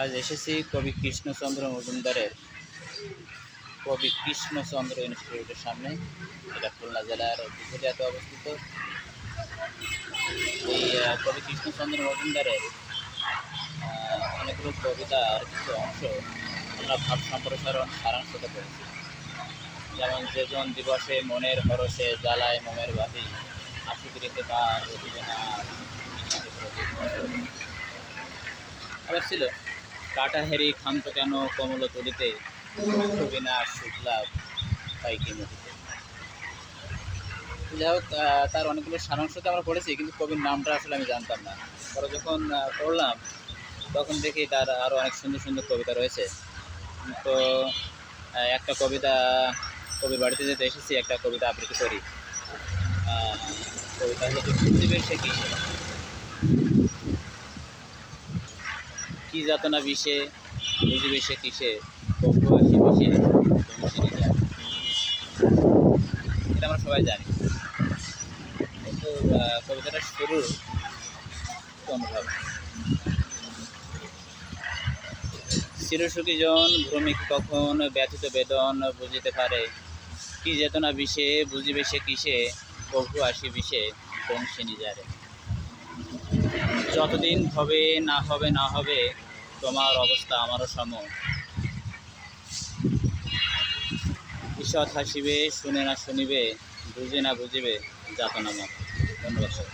আজ এসেছি কবি কৃষ্ণচন্দ্র মজুমদারের। কবি কৃষ্ণচন্দ্র ইনস্টিটিউটের সামনে, এটা খুলনা জেলার দুপুরিয়াতে অবস্থিত। এই কবি কৃষ্ণচন্দ্র মজুমদারের অনেকগুলো কবিতার কিছু অংশ আমরা ভাব সম্প্রসারণ সারাংশতে পড়েছি যেমন যেজন দিবসে মনের হরসে জ্বালায় মোমের বাতি আশিক রেখে তার আবার ছিল। কাটা হেরি ক্ষান্ত কেন কমল তুলিতে? বিনা শুক্লাভ তাই কি নদীতে যাই হোক তার অনেকগুলো সারাংশতে আমরা পড়েছি, কিন্তু কবির নামটা আসলে আমি জানতাম না। পরে যখন পড়লাম, তখন দেখি তার আরও অনেক সুন্দর সুন্দর কবিতা রয়েছে। তো একটা কবিতা কবির বাড়িতে যেতে এসেছি, একটা কবিতা আবৃত্তি করি। কবিতা হচ্ছে বুঝিবে সে? কি যাতনা বিষে বুঝিবে সে কিসে কব্য আসি বিষে এটা আমরা সবাই জানি। কবিতাটা শুরু অনুভব চিরসুখী জন ভ্রমিক কখন ব্যথিত বেদন বুঝিতে পারে? কি চেতনা বিষে বুঝিবে সে কিসে প্রভু আসি বিষে বংশিনী যারে যতদিন হবে, না হবে না হবে, তোমার অবস্থা আমারও সম ঈষৎ হাসিবে, শুনে না শুনিবে, বুঝে না বুঝিবে যাতনা মত ধন্যবাদ।